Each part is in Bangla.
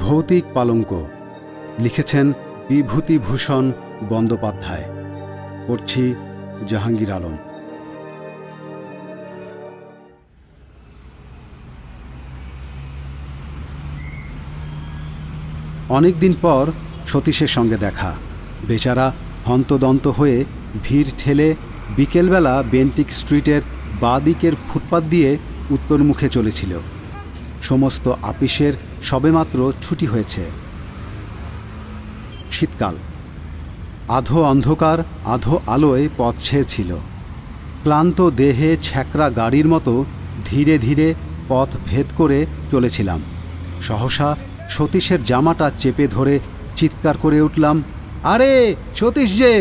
ভৌতিক পালঙ্ক। লিখেছেন বিভূতিভূষণ বন্দ্যোপাধ্যায়। পড়ছি জাহাঙ্গীর আলম। অনেকদিন পর সতীশের সঙ্গে দেখা। বেচারা হন্তদন্ত হয়ে ভিড় ঠেলে বিকেলবেলা বেন্টিক স্ট্রিটের বাঁ দিকের ফুটপাত দিয়ে উত্তরমুখে চলেছিল। সমস্ত আপিসের সবেমাত্র ছুটি হয়েছে। শীতকাল। আধো অন্ধকার, আধো আলোয় পথ ছেয়েছিল। ক্লান্ত দেহে ছ্যাকরা গাড়ির মতো ধীরে ধীরে পথ ভেদ করে চলেছিলাম। সহসা সতীশের জামাটা চেপে ধরে চিৎকার করে উঠলাম, আরে, সতীশ যে!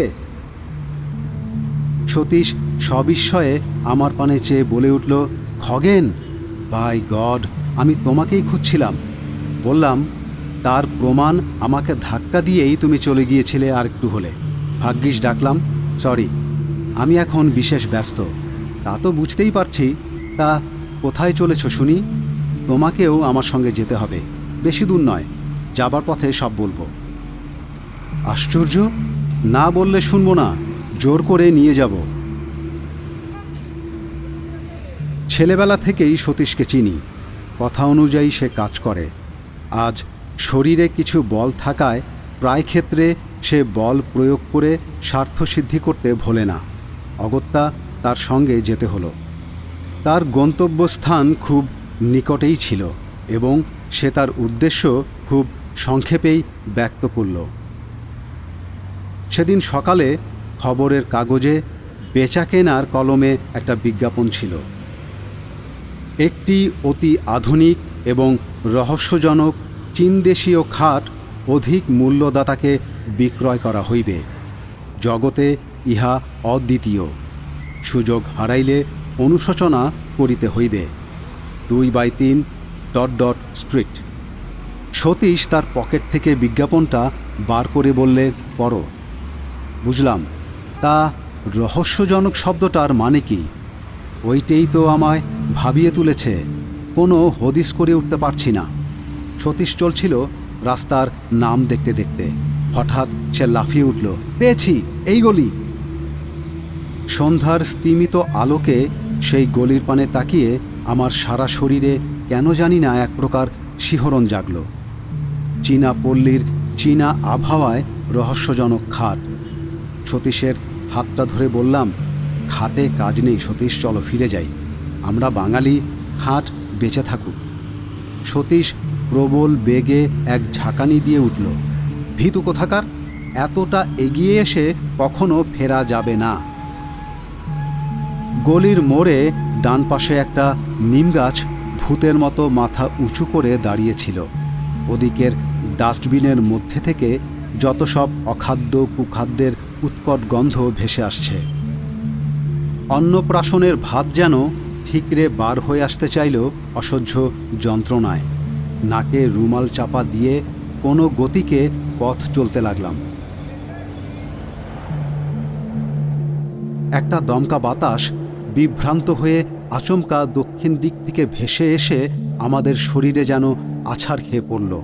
সতীশ সবিস্ময়ে আমার পানে চেয়ে বলে উঠল, খগেন, বাই গড! আমি তোমাকেই খুঁজছিলাম। বললাম, তার প্রমাণ আমাকে ধাক্কা দিয়েই তুমি চলে গিয়েছিলে আর একটু হলে। ভাগ্যিস ডাকলাম, সরি, আমি এখন বিশেষ ব্যস্ত। তা তো বুঝতেই পারছি। তা কোথায় চলেছ শুনি? তোমাকেও আমার সঙ্গে যেতে হবে। বেশি দূর নয়, যাবার পথে সব বলব। আশ্চর্য? না বললে শুনব না। জোর করে নিয়ে যাব। ছেলেবেলা থেকেই সতীশকে চিনি। কথা অনুযায়ী সে কাজ করে। আজ শরীরে কিছু বল থাকায় প্রায় ক্ষেত্রে সে বল প্রয়োগ করে স্বার্থসিদ্ধি করতে ভোলে না। অগত্যা তার সঙ্গে যেতে হলো। তার গন্তব্যস্থান খুব নিকটেই ছিল এবং সে তার উদ্দেশ্য খুব সংক্ষেপেই ব্যক্ত করল। সেদিন সকালে খবরের কাগজে বেচা কেনার কলমে একটা বিজ্ঞাপন ছিল। একটি অতি আধুনিক এবং রহস্যজনক চীনদেশীয় খাট অধিক মূল্যদাতাকে বিক্রয় করা হইবে। জগতে ইহা অদ্বিতীয়। সুযোগ হারাইলে অনুশোচনা করিতে হইবে। দুই বাই তিন ডট ডট স্ট্রিট। সতীশ তার পকেট থেকে বিজ্ঞাপনটা বার করে বললে, পড়ো। বুঝলাম। তা রহস্যজনক শব্দটার মানে কি? ওইটাই তো আমায় ভাবিয়ে তুলেছে। কোনো হদিস করে উঠতে পারছি না। সতীশ চলছিল রাস্তার নাম দেখতে দেখতে। হঠাৎ সে লাফিয়ে উঠল, পেয়েছি, এই গলি! সন্ধ্যার স্তিমিত আলোকে সেই গলির পানে তাকিয়ে আমার সারা শরীরে কেন জানি না এক প্রকার শিহরণ জাগল। চীনা পল্লীর চীনা আবহাওয়ায় রহস্যজনক খাট সতীশের হাতটা ধরে বললাম খাটে কাজ নেই, সতীশ, চলো ফিরে যাই। আমরা বাঙালি, খাট বেঁচে থাকুক। সতীশ প্রবল বেগে এক ঝাঁকানি দিয়ে উঠল। ভীতু কোথাকার? এতটা এগিয়ে এসে কখনো ফেরা যাবে না। গলির মোড়ে ডান পাশে একটা নিম গাছ ভূতের মতো মাথা উঁচু করে দাঁড়িয়েছিল। ওদিকের ডাস্টবিনের মধ্যে থেকে যত সব অখাদ্য কুখাদ্যের উৎকট গন্ধ ভেসে আসছে। অন্নপ্রাশনের ভাত যেন ঠিকরে বার হয়ে আসতে চাইল অসহ্য যন্ত্রণায়। নাকে রুমাল চাপা দিয়ে কোনো গতিকে পথ চলতে লাগলাম। একটা দমকা বাতাস বিভ্রান্ত হয়ে আচমকা দক্ষিণ দিক থেকে ভেসে এসে আমাদের শরীরে যেন আছাড় খেয়ে পড়ল।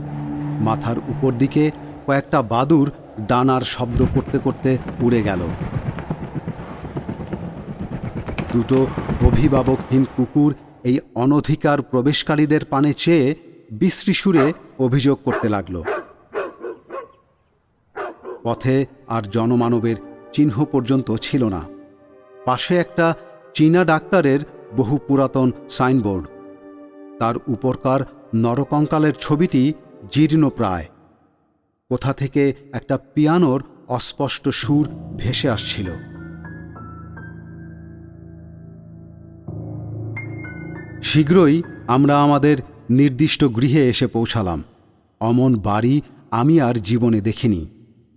মাথার উপর দিকে কয়েকটা বাদুর ডানার শব্দ করতে করতে উড়ে গেল। দুটো অভিভাবকহীন কুকুর এই অনধিকার প্রবেশকারীদের পানে চেয়ে বিশ্রী সুরে অভিযোগ করতে লাগল। পথে আর জনমানবের চিহ্ন পর্যন্ত ছিল না। পাশে একটা চীনা ডাক্তারের বহু পুরাতন সাইনবোর্ড। তার উপরকার নরকঙ্কালের ছবিটি জীর্ণ প্রায়। কোথা থেকে একটা পিয়ানোর অস্পষ্ট সুর ভেসে আসছিল। শীঘ্রই আমরা আমাদের নির্দিষ্ট গৃহে এসে পৌঁছালাম। অমন বাড়ি আমি আর জীবনে দেখিনি।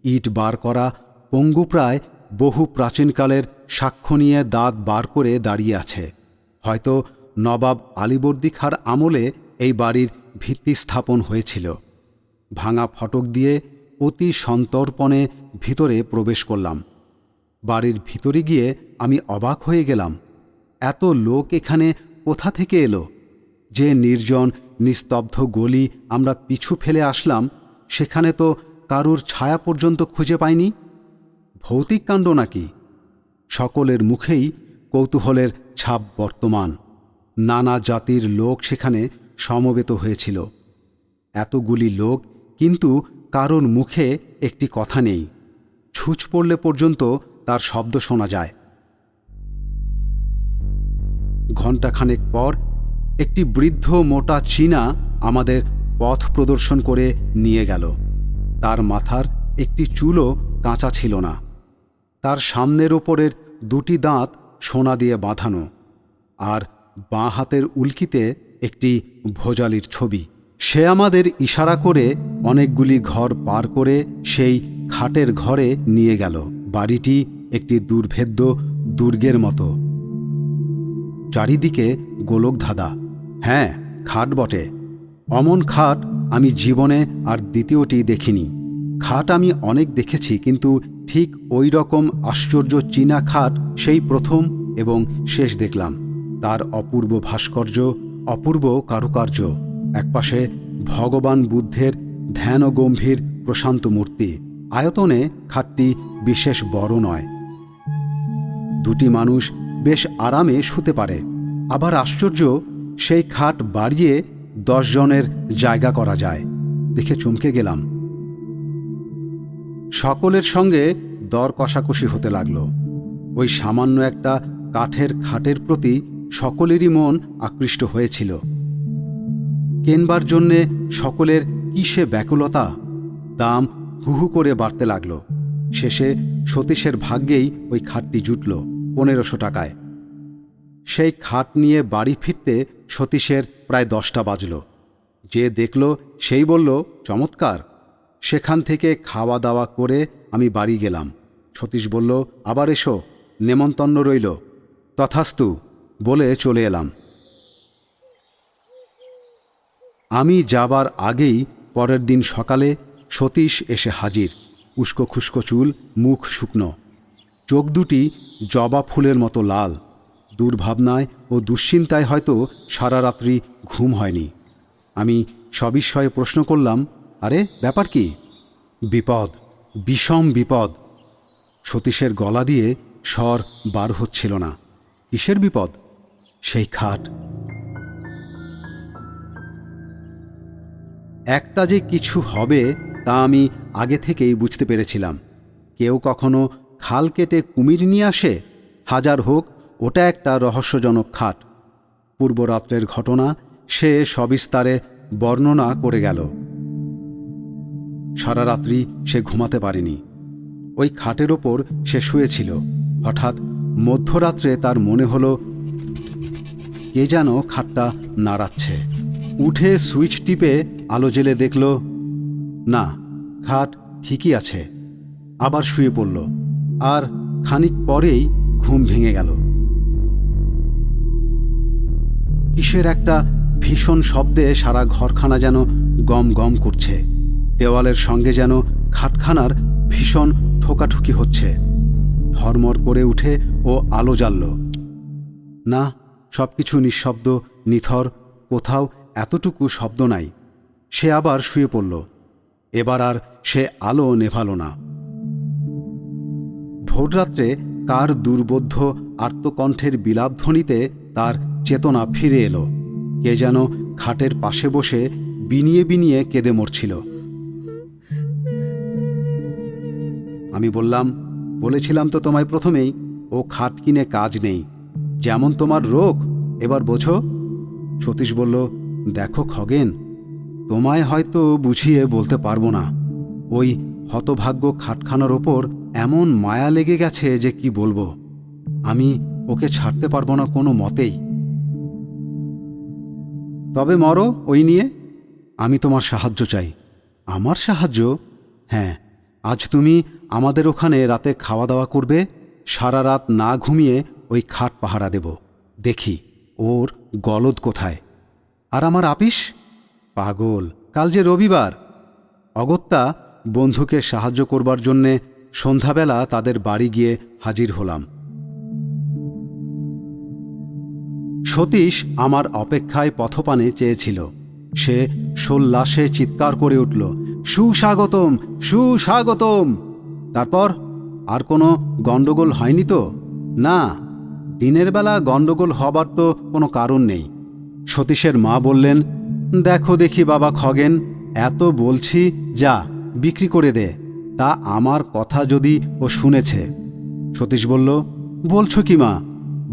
ইট বার করা পঙ্গু প্রায় বহু প্রাচীনকালের সাক্ষ্য নিয়ে দাঁত বার করে দাঁড়িয়ে আছে। হয়তো নবাব আলিবর্দী খাঁর আমলে এই বাড়ির ভিত্তি স্থাপন হয়েছিল। ভাঙা ফটক দিয়ে অতি সন্তর্পণে ভিতরে প্রবেশ করলাম। বাড়ির ভিতরে গিয়ে আমি অবাক হয়ে গেলাম। এত লোক এখানে কোথা থেকে এলো? যে নির্জন, নিস্তব্ধ গলি আমরা পিছু ফেলে আসলাম, সেখানে তো কারুর ছায়া পর্যন্ত খুঁজে পাইনি? ভৌতিক কাণ্ড নাকি? সকলের মুখেই কৌতূহলের ছাপ বর্তমান। নানা জাতির লোক সেখানে সমবেত হয়েছিল। এতগুলি লোক কিন্তু কারোর মুখে একটি কথা নেই। ছুঁচ পড়লে পর্যন্ত তার শব্দ শোনা যায়। ঘণ্টাখানেক পর একটি বৃদ্ধ মোটা চীনা আমাদের পথ প্রদর্শন করে নিয়ে গেল। তার মাথার একটি চুলও কাঁচা ছিল না। তার সামনের ওপরের দুটি দাঁত সোনা দিয়ে বাঁধানো আর বাঁ হাতের উল্কিতে একটি ভোজালির ছবি। সে আমাদের ইশারা করে অনেকগুলি ঘর পার করে সেই খাটের ঘরে নিয়ে গেল। বাড়িটি একটি দুর্ভেদ্য দুর্গের মতো। চারিদিকে গোলক গোলকধাঁধা হ্যাঁ খাট বটে। অমন খাট আমি জীবনে আর দ্বিতীয়টি দেখিনি। খাট আমি অনেক দেখেছি, কিন্তু ঠিক ওই রকম আশ্চর্য চীনা খাট সেই প্রথম এবং শেষ দেখলাম। তার অপূর্ব ভাস্কর্য, অপূর্ব কারুকার্য। একপাশে ভগবান বুদ্ধের ধ্যান ও গম্ভীর প্রশান্ত মূর্তি। আয়তনে খাটটি বিশেষ বড় নয়। দুটি মানুষ বেশ আরামে শুতে পারে। আবার আশ্চর্য, সেই খাট বাড়িয়ে জনের জায়গা করা যায়। দেখে চমকে গেলাম। সকলের সঙ্গে দর কষাকষি হতে লাগল। ওই সামান্য একটা কাঠের খাটের প্রতি সকলেরই মন আকৃষ্ট হয়েছিল। কেনবার জন্যে সকলের কিসে ব্যাকুলতা, দাম হুহু করে বাড়তে লাগল। শেষে সতীশের ভাগ্যেই ওই খাটটি জুটল। পনেরোশো টাকায়। সেই খাট নিয়ে বাড়ি ফিরতে সতীশের প্রায় দশটা বাজল। যে দেখল, সেই বলল, চমৎকার। সেখান থেকে খাওয়া দাওয়া করে আমি বাড়ি গেলাম। সতীশ বলল, আবার এসো, নেমন্তন্ন রইল। তথাস্তু, বলে চলে এলাম। আমি যাবার আগেই পরের দিন সকালে সতীশ এসে হাজির। উস্কো খুস্কো চুল, মুখ শুকনো। চোখ দুটি জবা ফুলের মতো লাল। দুর্ভাবনায় ও দুশ্চিন্তায় হয়তো সারা রাত্রি ঘুম হয়নি। আমি সবিস্ময়ে প্রশ্ন করলাম, আরে, ব্যাপার কি? বিপদ, বিষম বিপদ। সতীশের গলা দিয়ে স্বর বার হচ্ছিল না। কিসের বিপদ? সেই খাট। একটা যে কিছু হবে তা আমি আগে থেকেই বুঝতে পেরেছিলাম। কেউ কখনো খাল কেটে কুমির নিয়ে আসে? হাজার হোক, ওটা একটা রহস্যজনক খাট। পূর্বরাত্রের ঘটনা সে সবিস্তারে বর্ণনা করে গেল। সারা রাত্রি সে ঘুমাতে পারেনি। ওই খাটের ওপর সে শুয়েছিল। হঠাৎ মধ্যরাত্রে তার মনে হলো, কে যেন খাটটা নাড়াচ্ছে। উঠে সুইচ টিপে আলো জেলে দেখল, না, খাট ঠিকই আছে। আবার শুয়ে পড়ল। আর খানিক পরেই ঘুম ভেঙে গেল। কিসের একটা ভীষণ শব্দে সারা ঘরখানা যেন গম গম করছে, দেওয়ালের সঙ্গে যেন খাটখানার ভীষণ ঠোকাঠুকি হচ্ছে। ধর্মর করে উঠে ও আলো জ্বালল। না সব কিছু নিঃশব্দ, নিথর, কোথাও এতটুকু শব্দ নাই। সে আবার শুয়ে পড়ল। এবার আর সে আলো নেভাল না। ভোররাত্রে কার দুর্বোধ্য আর্তকণ্ঠের বিলাপধ্বনিতে তার চেতনা ফিরে এলো। কে যেন খাটের পাশে বসে বিনিয়ে বিনিয়ে কেঁদে মরছিল। আমি বললাম, বলেছিলাম তো তোমায় প্রথমেই, ও খাট কিনে কাজ নেই। যেমন তোমার রোগ, এবার বোঝো? সতীশ বলল, দেখো খগেন, তোমায় হয়তো বুঝিয়ে বলতে পারব না। ওই হতভাগ্য খাটখানার ওপর এমন মায়া লেগে গেছে যে কি বলব? আমি ওকে ছাড়তে পারব না কোনো মতেই। তবে মরো ওই নিয়ে। আমি তোমার সাহায্য চাই। আমার সাহায্য? হ্যাঁ আজ তুমি আমাদের ওখানে রাতে খাওয়া দাওয়া করবে, সারা রাত না ঘুমিয়ে ওই খাট পাহারা দেব। দেখি, ওর গলদ কোথায়? আর আমার আপিস? পাগল, কাল যে রবিবার। অগত্যা বন্ধুকে সাহায্য করবার জন্যে সন্ধ্যাবেলা তাদের বাড়ি গিয়ে হাজির হলাম। সতীশ আমার অপেক্ষায় পথপানে চেয়েছিল। সে সোল্লাসে চিৎকার করে উঠল, সুস্বাগতম সুস্বাগতম! তারপর, আর কোনো গণ্ডগোল হয়নি তো? না, দিনের বেলা গণ্ডগোল হবার তো কোনো কারণ নেই। সতীশের মা বললেন, দেখো দেখি বাবা খগেন, এত বলছি, যা। বিক্রি করে দে, তা আমার কথা যদি ও শুনেছে। সতীশ বলল, বলছো কি মা,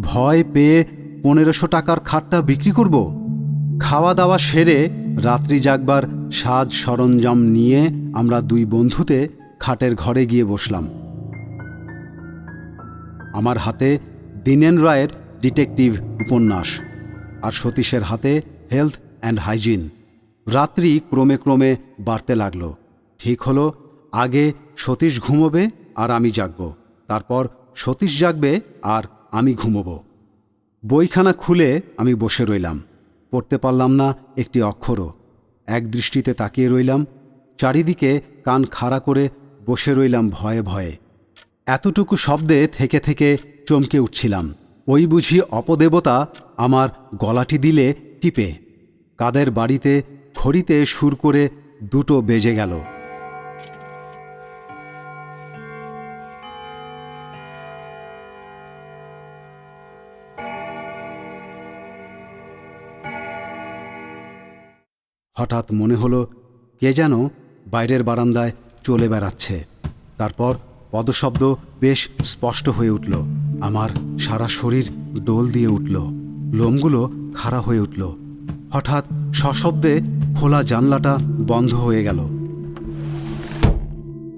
ভয় পেয়ে পনেরোশো টাকার খাটটা বিক্রি করব? খাওয়া দাওয়া সেরে রাত্রি জাগবার সাজ সরঞ্জাম নিয়ে আমরা দুই বন্ধুতে খাটের ঘরে গিয়ে বসলাম। আমার হাতে দীনেন রায়ের ডিটেকটিভ উপন্যাস আর সতীশের হাতে হেলথ অ্যান্ড হাইজিন। রাত্রি ক্রমে ক্রমে বাড়তে লাগল। ঠিক হলো, আগে সতীশ ঘুমোবে আর আমি জাগব, তারপর সতীশ জাগবে আর আমি ঘুমোবো। বইখানা খুলে আমি বসে রইলাম, পড়তে পারলাম না একটি অক্ষরও। এক দৃষ্টিতে তাকিয়ে রইলাম, চারিদিকে কান খাড়া করে বসে রইলাম ভয়ে ভয়ে। এতটুকু শব্দে থেকে থেকে চমকে উঠছিলাম, ওই বুঝি অপদেবতা আমার গলাটি দিলে টিপে, কাদের বাড়িতে খড়িতে সুর করে দুটো বেজে গেল। হঠাৎ মনে হলো, কে যেন বাইরের বারান্দায় চলে বেড়াচ্ছে। তারপর পদশব্দ বেশ স্পষ্ট হয়ে উঠল। আমার সারা শরীর ডোল দিয়ে উঠল। লোমগুলো খাড়া হয়ে উঠল। হঠাৎ সশব্দে খোলা জানলাটা বন্ধ হয়ে গেল।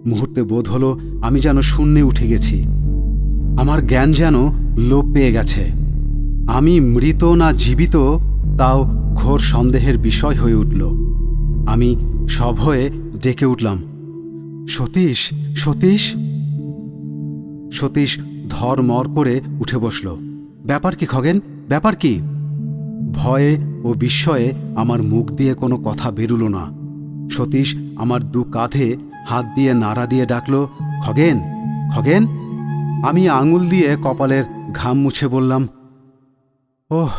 মুহূর্তে বোধ হলো আমি যেন শূন্যে উঠে গেছি। আমার জ্ঞান যেন লোপ পেয়ে গেছে। আমি মৃত না জীবিত, তাও ঘোর সন্দেহের বিষয় হয়ে উঠল। আমি সভয়ে ডেকে উঠলাম। সতীশ সতীশ? সতীশ ধরমর করে উঠে বসল। ব্যাপার কি খগেন? ব্যাপার কি? ভয়ে ও বিস্ময়ে আমার মুখ দিয়ে কোনো কথা বেরুল না। সতীশ আমার দু কাঁধে হাত দিয়ে নাড়া দিয়ে ডাকল, খগেন খগেন? আমি আঙুল দিয়ে কপালের ঘাম মুছে বললাম, ওহ,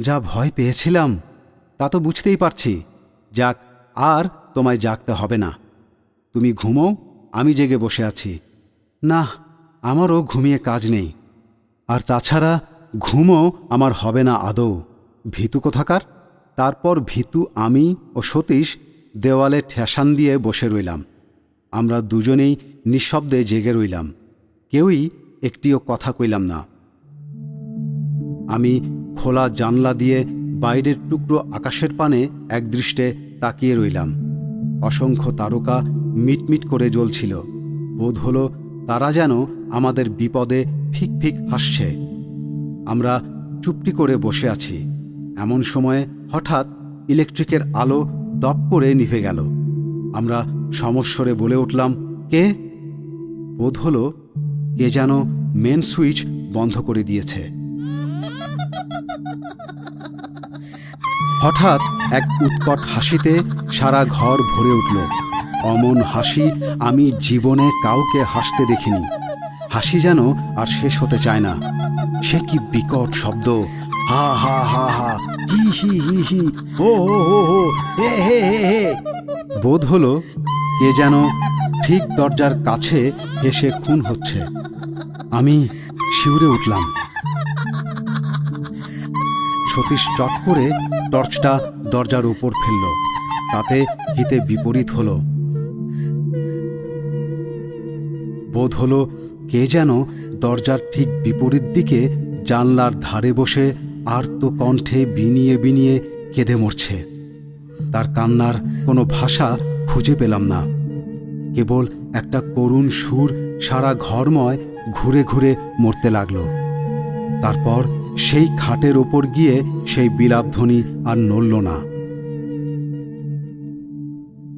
যা ভয় পেয়েছিলাম। তা তো বুঝতেই পারছি। যাক, আর তোমায় জাগতে হবে না। তুমি ঘুমো আমি জেগে বসে আছি। না, আমারও ঘুমিয়ে কাজ নেই। আর তাছাড়া ঘুমও আমার হবে না আদৌ। ভীতু কোথাকার? তারপর ভীতু, আমি ও সতীশ দেওয়ালে ঠেসান দিয়ে বসে রইলাম। আমরা দুজনেই নিঃশব্দে জেগে রইলাম। কেউই একটিও কথা কইলাম না। আমি খোলা জানলা দিয়ে বাইরের টুকরো আকাশের পানে একদৃষ্টে তাকিয়ে রইলাম। অসংখ্য তারকা মিটমিট করে জ্বলছিল। বোধ হলো তারা যেন আমাদের বিপদে ফিক ফিক হাসছে। আমরা চুপটি করে বসে আছি। এমন সময়ে হঠাৎ ইলেকট্রিকের আলো দপ করে নিভে গেল। আমরা সমস্বরে বলে উঠলাম, কে? বোধ হলো কে যেন মেন সুইচ বন্ধ করে দিয়েছে। হঠাৎ এক উৎকট হাসিতে সারা ঘর ভরে উঠল। অমন হাসি আমি জীবনে কাউকে হাসতে দেখিনি। হাসি যেন আর শেষ হতে চায় না। সে কি বিকট শব্দ। হা হা হা হা। হি হি হি হি। ও হো হো হো। হে হে হে হে। বোধ হলো এ যেন ঠিক দরজার কাছে এসে খুন হচ্ছে। আমি শিউরে উঠলাম। সতীশ চট করে টর্চটা দরজার উপর ফেলল। তাতে হিতে বিপরীত হলো। বোধ হলো কে যেন দরজার ঠিক বিপরীত দিকে জানলার ধারে বসে আর্ত কণ্ঠে বিনিয়ে বিনিয়ে কেঁদে মরছে। তার কান্নার কোনো ভাষা খুঁজে পেলাম না। কেবল একটা করুণ সুর সারা ঘরময় ঘুরে ঘুরে মরতে লাগল। তারপর সেই খাটের ওপর গিয়ে সেই বিলাপধ্বনি আর নড়ল না।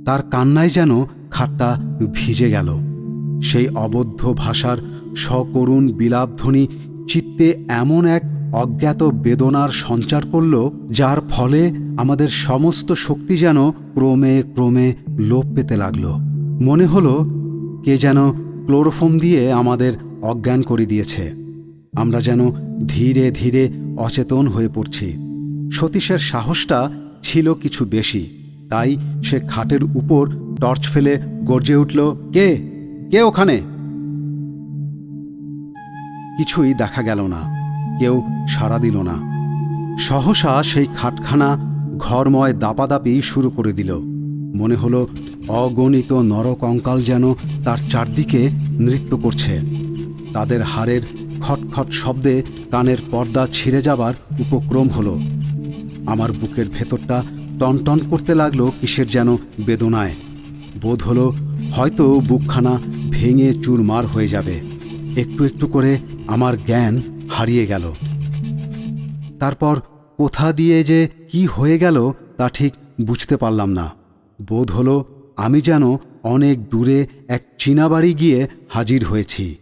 তার কান্নায় যেন খাটটা ভিজে গেল। সেই অবদ্ধ ভাষার সকরুণ বিলাপধ্বনি চিত্তে এমন এক অজ্ঞাত বেদনার সঞ্চার করল, যার ফলে আমাদের সমস্ত শক্তি যেন ক্রমে ক্রমে লোপ পেতে লাগল। মনে হলো কে যেন ক্লোরোফোম দিয়ে আমাদের অজ্ঞান করে দিয়েছে। আমরা যেন ধীরে ধীরে অচেতন হয়ে পড়ছি। সতীশের সাহসটা ছিল কিছু বেশি। তাই সে খাটের উপর টর্চ ফেলে গর্জে উঠল, কে? কে ওখানে? কিছুই দেখা গেল না। কেউ সাড়া দিল না। সহসা সেই খাটখানা ঘরময় দাপাদাপি শুরু করে দিল। মনে হলো অগণিত নরকঙ্কাল যেন তার চারদিকে নৃত্য করছে। তাদের হাড়ের খটখট শব্দে কানের পর্দা ছিঁড়ে যাবার উপক্রম হলো। আমার বুকের ভেতরটা টনটন করতে লাগল কিসের যেন বেদনায়। বোধ হলো হয়তো বুকখানা ভেঙে চুরমার হয়ে যাবে। একটু একটু করে আমার জ্ঞান হারিয়ে গেল। তারপর কোথা দিয়ে যে কি হয়ে গেল তা ঠিক বুঝতে পারলাম না। বোধ হলো আমি যেন অনেক দূরে এক চীনা বাড়ি গিয়ে হাজির হয়েছি।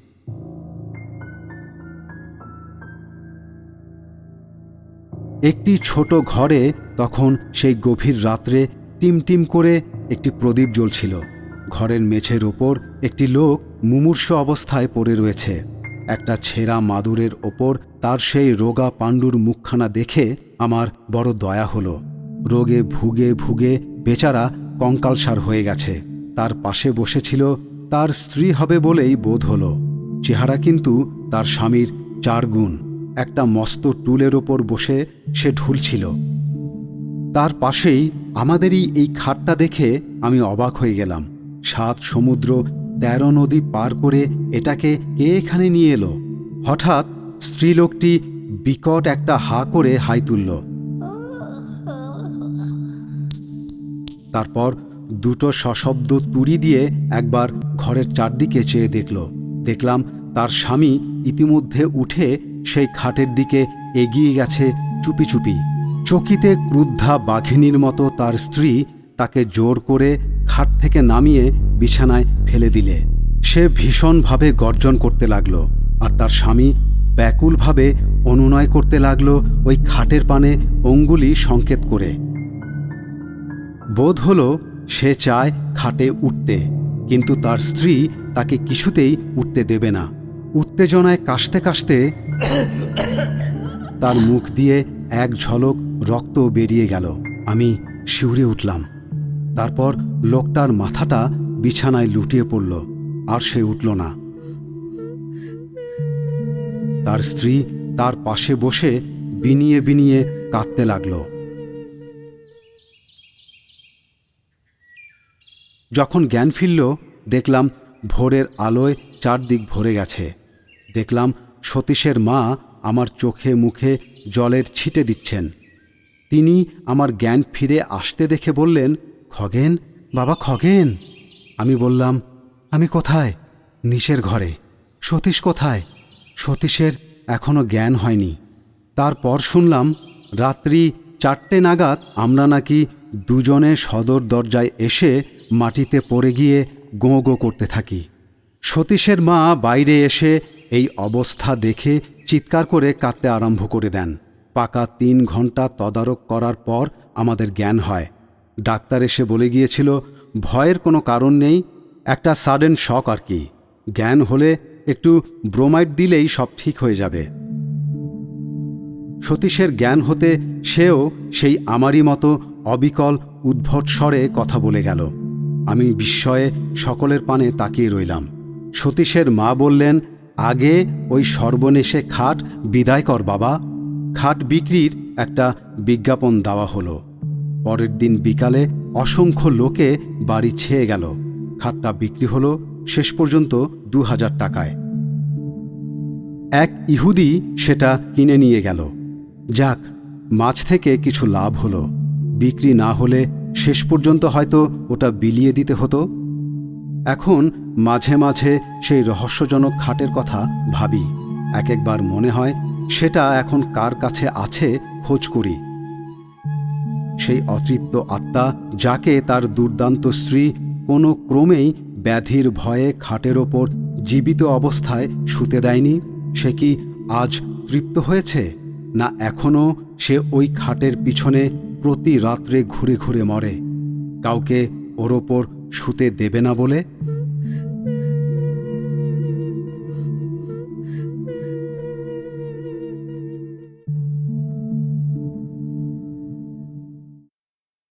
একটি ছোট ঘরে তখন সেই গভীর রাত্রে টিমটিম করে একটি প্রদীপ জ্বলছিল। ঘরের মেঝের ওপর একটি লোক মুমূর্ষ অবস্থায় পড়ে রয়েছে। একটা ছেঁড়া মাদুরের ওপর তার সেই রোগা পাণ্ডুর মুখখানা দেখে আমার বড় দয়া হলো। রোগে ভুগে ভুগে বেচারা কঙ্কালসার হয়ে গেছে। তার পাশে বসেছিল, তার স্ত্রী হবে বলেই বোধ হলো। চেহারা কিন্তু তার স্বামীর চার গুণ। একটা মস্ত টুলের ওপর বসে সে ঢুলছিল তার পাশেই আমাদেরই এই খাটটা দেখে আমি অবাক হয়ে গেলাম। সাত সমুদ্র, তেরো নদী পার করে এটাকে কে এখানে নিয়ে এলো? হঠাৎ স্ত্রীলোকটি বিকট একটা হা করে হাই তুলল। তারপর দুটো সশব্দ তুড়ি দিয়ে একবার ঘরের চারদিকে চেয়ে দেখল। দেখলাম তার স্বামী ইতিমধ্যে উঠে সেই খাটের দিকে এগিয়ে গেছে চুপি চুপি। চকিতে ক্রুদ্ধা বাঘিনীর মতো তার স্ত্রী তাকে জোর করে খাট থেকে নামিয়ে বিছানায় ফেলে দিলে। সে ভীষণভাবে গর্জন করতে লাগল আর তার স্বামী ব্যাকুলভাবে অনুনয় করতে লাগল ওই খাটের পানে অঙ্গুলি সংকেত করে। বোধ হলো সে চায় খাটে উঠতে, কিন্তু তার স্ত্রী তাকে কিছুতেই উঠতে দেবে না। উত্তেজনায় কাশতে কাশতে তার মুখ দিয়ে এক ঝলক রক্ত বেরিয়ে গেল। আমি শিউরে উঠলাম। তারপর লোকটার মাথাটা বিছানায় লুটিয়ে পড়ল, আর সে উঠল না। তার স্ত্রী তার পাশে বসে বিনিয়ে বিনিয়ে কাঁদতে লাগল। যখন জ্ঞান ফিরল, দেখলাম ভোরের আলোয় চারদিক ভরে গেছে। দেখলাম সতীশের মা আমার চোখে মুখে জলের ছিটে দিচ্ছেন। তিনি আমার জ্ঞান ফিরে আসতে দেখে বললেন, খগেন, বাবা খগেন। আমি বললাম, আমি কোথায়? নিশের ঘরে। সতীশ কোথায়? সতীশের এখনও জ্ঞান হয়নি। তারপর শুনলাম, রাত্রি চারটে নাগাদ আমরা নাকি দুজনে সদর দরজায় এসে মাটিতে পড়ে গিয়ে গোঁ গো করতে থাকি। সতীশের মা বাইরে এসে এই অবস্থা দেখে চিৎকার করে কাঁদতে আরম্ভ করে দেন। পাকা তিন ঘণ্টা তদারক করার পর আমাদের জ্ঞান হয়। ডাক্তার এসে বলে গিয়েছিল, ভয়ের কোনো কারণ নেই, একটা সাডেন শক আর কি। জ্ঞান হলে একটু ব্রোমাইড দিলেই সব ঠিক হয়ে যাবে। সতীশের জ্ঞান হতে সেও সেই আমারই মতো অবিকল, উদ্ভট স্বরে কথা বলে গেল। আমি বিস্ময়ে সকলের পানে তাকিয়ে রইলাম। সতীশের মা বললেন আগে ওই সর্বনেশে খাট বিদায় কর বাবা। খাট বিক্রির একটা বিজ্ঞাপন দেওয়া হলো। পরের দিন বিকালে অসংখ্য লোকে বাড়ি ছেয়ে গেল। খাটটা বিক্রি হলো শেষ পর্যন্ত দু হাজার টাকায়। এক ইহুদি সেটা কিনে নিয়ে গেল। যাক, মাছ থেকে কিছু লাভ হলো। বিক্রি না হলে শেষ পর্যন্ত হয়তো ওটা বিলিয়ে দিতে হতো। এখন মাঝে মাঝে সেই রহস্যজনক খাটের কথা ভাবি। এক একবার মনে হয় সেটা এখন কার কাছে আছে খোঁজ করি। সেই অতৃপ্ত আত্মা যাকে তার দুর্দান্ত স্ত্রী কোনো ক্রমেই ব্যাধির ভয়ে খাটের ওপর জীবিত অবস্থায় শুতে দেয়নি, সে কি আজ তৃপ্ত হয়েছে? না এখনও সে ওই খাটের পিছনে প্রতি রাত্রে ঘুরে ঘুরে মরে? কাউকে ওর ওপর শুতে দেবে না বলে